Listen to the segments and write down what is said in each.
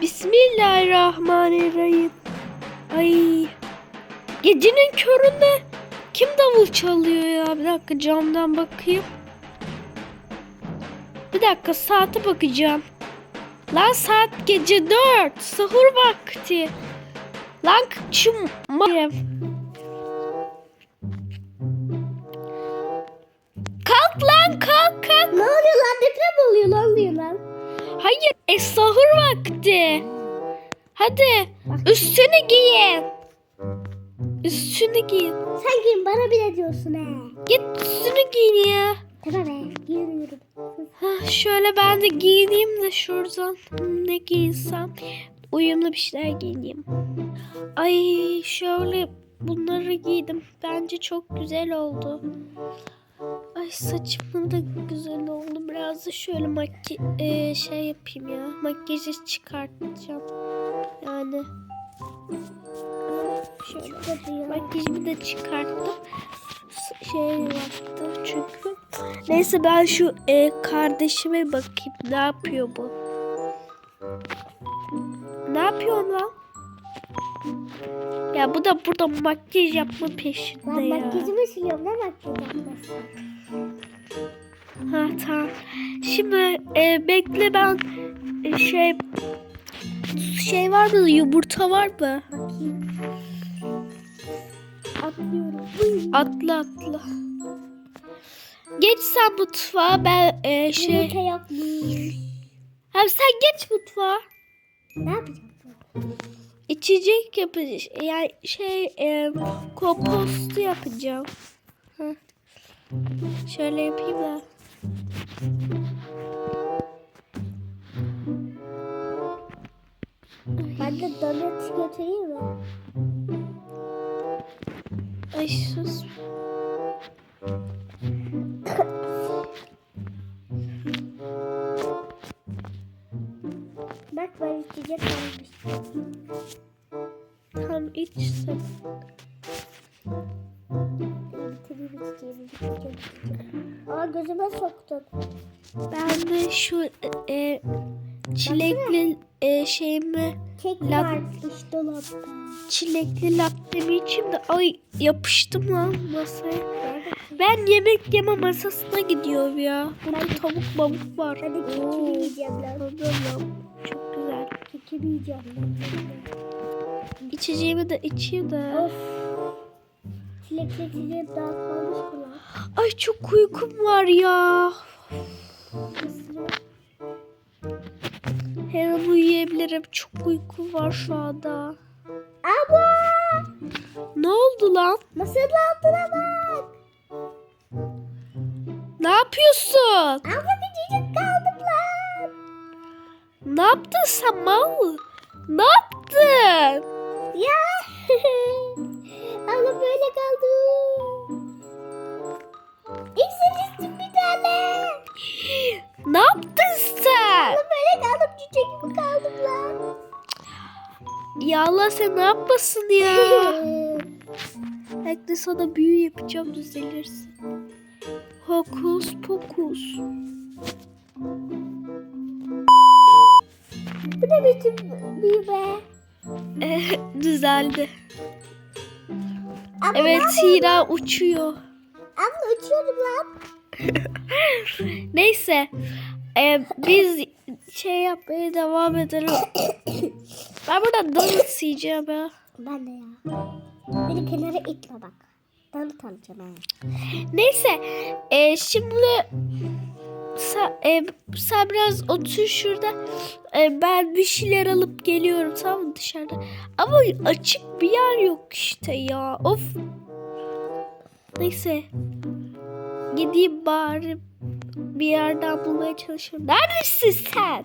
Bismillahirrahmanirrahim. Ay. Gecenin köründe kim davul çalıyor ya? Bir dakika camdan bakayım. Bir dakika saate bakacağım. Lan saat gece 4. Sahur vakti. Lan şu Kalk lan kalk kalk. Ne oluyor lan deprem oluyor lan oluyor lan. Hayır, e sahur vakti. Hadi, üstünü giyin. Üstünü giyin. Sen giyin bana bile diyorsun he. Git üstünü giyin ya. Tamam be giyiniyorum. Hah, şöyle ben de giyineyim de şuradan. Ne giyinsem. Uyumlu bir şeyler giyineyim. Ay şöyle bunları giydim. Bence çok güzel oldu. Ay saçım da güzel oldu. Biraz da şöyle makya e, şey yapayım ya. Makyajı çıkartacağım. Yani şöyle makyajımı da çıkarttım. Şey yaptım çünkü. Neyse ben şu e, kardeşime bakayım. Ne yapıyor bu? Ne yapıyor lan? Ya bu da burada makyaj yapma peşinde Ben ya. makyajımı siliyorum ne makyaj yapmasın. Ha tamam. Şimdi e, bekle ben e, şey şey var mı yumurta var mı? Bakayım. Atlıyorum. Atla atla. Geç sen mutfağa ben e, şey. Yumurta yapmış. Hem sen geç mutfağa. Ne yapacağım? İçecek yapacağız. Yani şey e, kompostu yapacağım. Heh. Şöyle yapayım da. Ben de donut götüreyim mi? Ay sus. Aa gözüme soktun. Ben de şu e, çilekli e, şeyimi Kek Lap- varmış dolapta. çilekli lattemi içeyim de ay yapıştım lan masaya. Ben yemek yeme masasına gidiyorum ya. Burada tavuk babuk var. Hadi kekimi yiyeceğim lan. Çok güzel. Kekimi yiyeceğim. İçeceğimi de içeyim de. Of. İçeceğim daha kalmış mı lan? Ay çok uykum var ya. Her an uyuyabilirim. Çok uykum var şu anda. Ama Ne oldu lan? masanın altına bak. Ne yapıyorsun? Ama küçücük kaldım lan. Ne yaptın sen mal? Ne yaptın? Ya. Böyle kaldım. İkisini bir tane. Ne yaptın sen? Böyle kaldım cüce gibi kaldım lan. Ya Allah sen ne yapmasın ya? Belki sana büyü yapacağım düzelirsin. Hokus pokus. Bu ne biçim büyü be? Eh, düzeldi. Ama Evet Hira uçuyor. Abla uçuyorum lan. Neyse. eh, biz şey yapmaya devam edelim. Ben burada donut yiyeceğim ya. Ben de ya. Beni kenara itle bak. Ben de tanıyacağım ha. Neyse. eh, şimdi sen, eh, sen biraz otur şurada. Eh, ben bir şeyler alıp geliyorum tamam mı dışarıda. Ama açık bir yer yok işte ya. Of. Neyse. Gideyim bari bir yerden bulmaya çalışıyorum. Neredesin sen?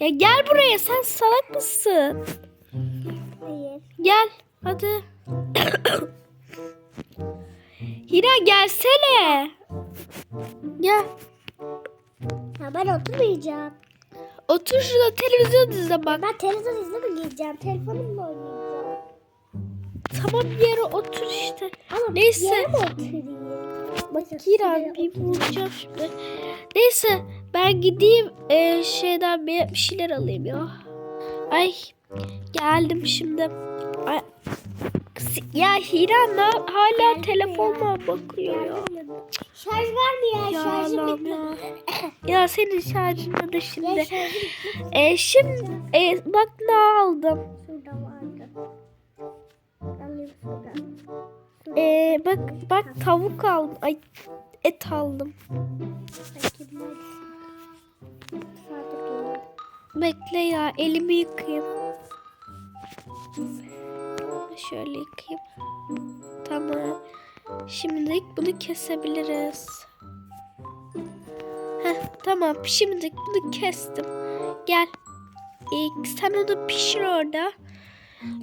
Ya gel buraya sen salak mısın? Hayır. Gel hadi. Hira gelsene. Gel. Ya ben oturmayacağım. Otur şurada televizyon izle bak. Ben televizyon izlemeyeceğim. Telefonumla oynayacağım. tamam yere otur işte. Ama Neyse. yere mi oturayım? Bak Mesela Hira şuraya bir bulacağım şimdi. Neyse ben gideyim e, şeyden bir, bir şeyler alayım ya. Ay geldim şimdi. Ay, ya Hira ne, hala Geldim telefonuma bakıyor ya. Şarj var mı ya? Ya Şarjım bitti. ya. Ya senin şarjında da şimdi. E, şimdi e, bak ne aldım. Şurada vardı. Alayım şuradan. E, bak bak tavuk aldım. Ay et aldım. Bekle ya elimi yıkayayım. Şöyle yıkayayım. Tamam. Şimdilik bunu kesebiliriz. Heh, tamam şimdilik bunu kestim. Gel. Ee, sen onu pişir orada.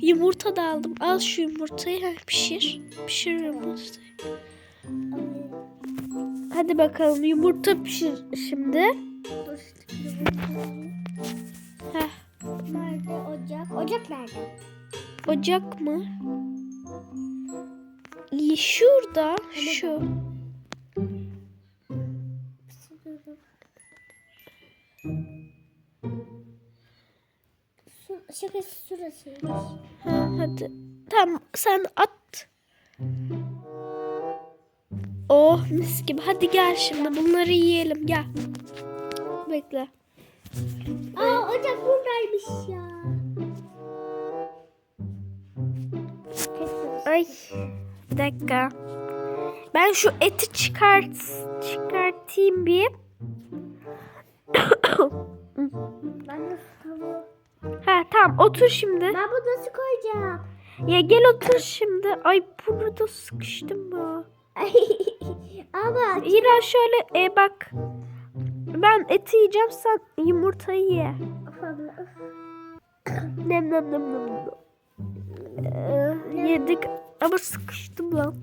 Yumurta da aldım. Al şu yumurtayı heh, pişir. Pişir yumurtayı. Hadi bakalım yumurta pişir şimdi. Dur. Heh, Nerede ocak? Ocak nerede? Ocak mı? Şurada. Şu. Su, şakası şurasıymış. Ha, hadi. Tamam sen at. Oh mis gibi. Hadi gel şimdi bunları yiyelim gel. Bekle. Aa ocak buradaymış ya. Ay bir dakika. Ben şu eti çıkart çıkartayım bir. Ben nasıl ha tamam otur şimdi. Ben bunu nasıl koyacağım? Ya gel otur şimdi. Ay burada sıkıştım ya. Ama Hira şöyle e, bak. Ben eti yiyeceğim sen yumurtayı ye. Nem nem nem nem. nem. Ee, yedik ama sıkıştım lan.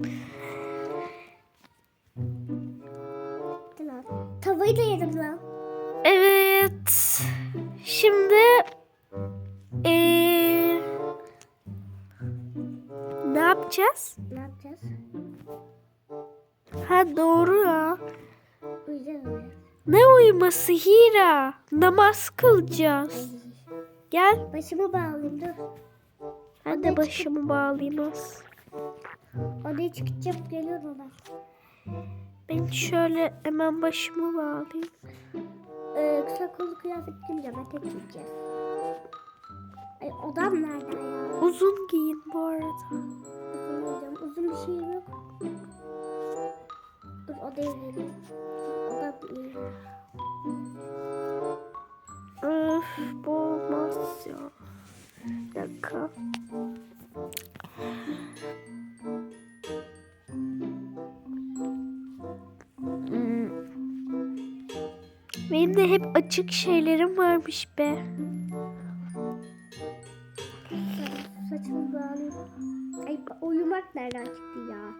Tavayı da yedim lan. Evet. Şimdi ee, ne yapacağız? Ne yapacağız? Ha doğru ya. Uyuyacağız. Ne uyuması Hira? Namaz kılacağız. Gel. Başımı bağlayayım dur. Ben de başımı bağlayayım az. Odaya çıkacağım geliyorum ben. Ben şöyle hemen başımı bağlayayım. Ee, kısa kollu kıyafet giyeceğim. Etek giyeceğiz. Ay odam nerede ya? Uzun giyin bu arada. Uzun giyeceğim. Uzun bir şey yok. Dur odaya geleyim. Odam iyi. Öf bu olmaz ya. Bir dakika. Benim de hep açık şeylerim varmış be. Saçımı bağlayayım. Ay uyumak nereden çıktı ya?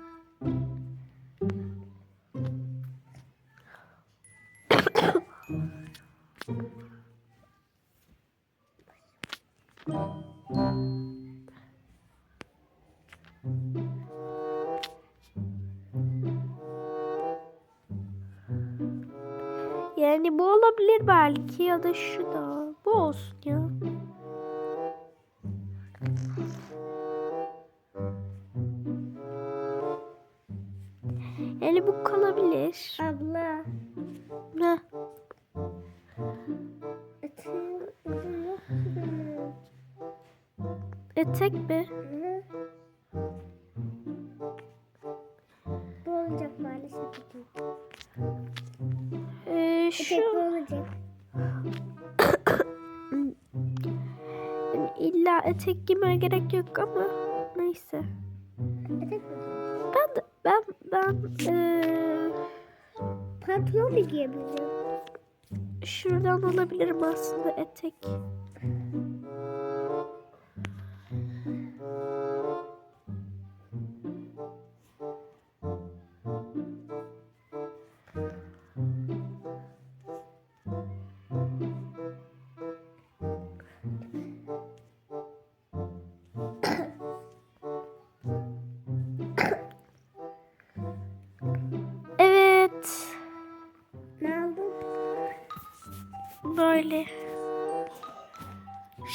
Bu olabilir belki ya da şu da. Bu olsun ya. Yani bu kalabilir. Abla. Benim. Etek mi? Etek giymeye gerek yok ama neyse. Ben de ben ben ee, Pantolon mu giyebilirim? şuradan alabilirim aslında etek.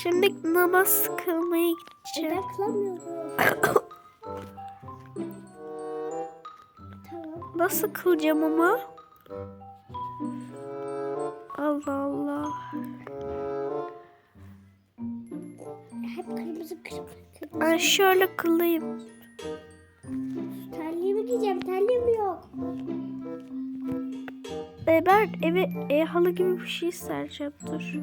Şimdi namaz kılmaya gideceğim. Tamam. Nasıl kılacağım ama? Allah Allah. Hep kırmızı kırmızı. Ben şöyle kılayım. Terliğimi giyeceğim. Terliğim yok. E ben eve e, halı gibi bir şey sereceğim. Dur.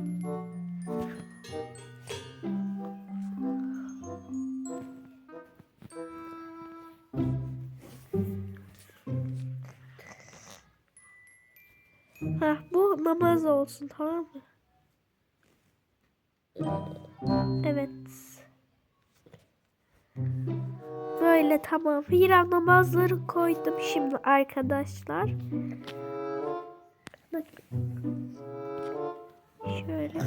Heh, bu namaz olsun tamam mı? Evet. Böyle tamam. Hira namazları koydum şimdi arkadaşlar. Şöyle.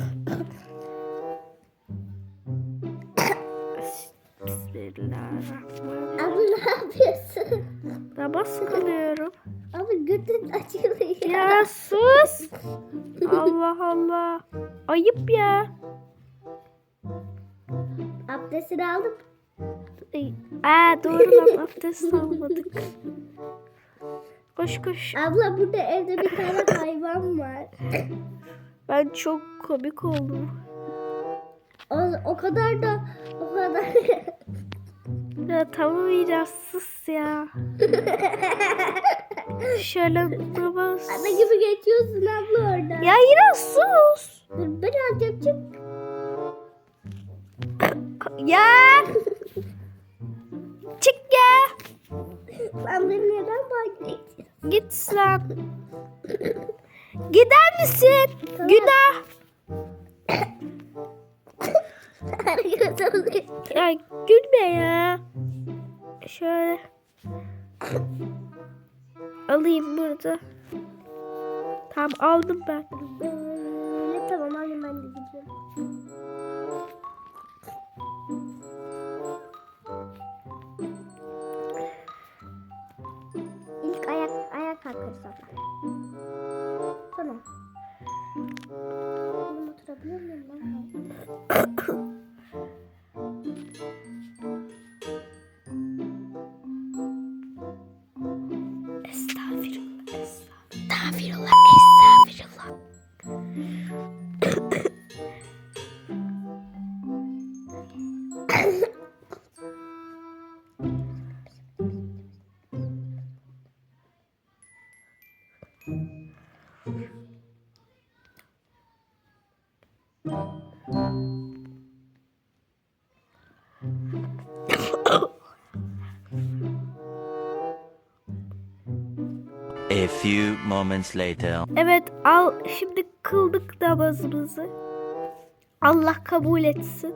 Bismillahirrahmanirrahim. Abla ne yapıyorsun? Namaz kılıyorum. Abla götün açılıyor. Ya sus. Allah Allah. Ayıp ya. Abdestini aldım. Ay, Aa, doğru lan abdest almadık. Koş koş. Abla burada evde bir tane hayvan var. Ben çok komik oldum. O, o kadar da o kadar. Ya tamam biraz sus ya. Şöyle namaz. Ana gibi geçiyorsun abla orada. Ya yine sus. Dur ben alacağım çık. Ya. Çık ya. Sen beni neden bahsediyorsun? Git lan. Gider misin? Günah. Ya gülme ya. Şöyle. Alayım burada. Tamam aldım ben. Öyle tamam hadi ben de gidiyorum. İlk ayak ayak kalkarız abla. Tamam. Benim oturabiliyor muyum ben? A few moments later. Evet al şimdi kıldık namazımızı. Allah kabul etsin.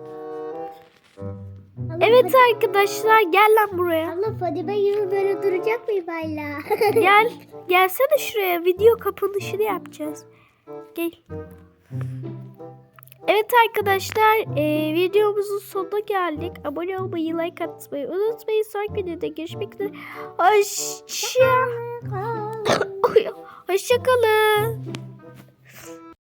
Allah Evet arkadaşlar gel lan buraya. Abla Fadime gibi böyle duracak mıyım hala? Gel. Gelsene şuraya. Video kapanışını yapacağız. Gel. Evet arkadaşlar e, videomuzun sonuna geldik. Abone olmayı, like atmayı unutmayın. Sonraki videoda görüşmek üzere. Hoşça, hoşça kalın.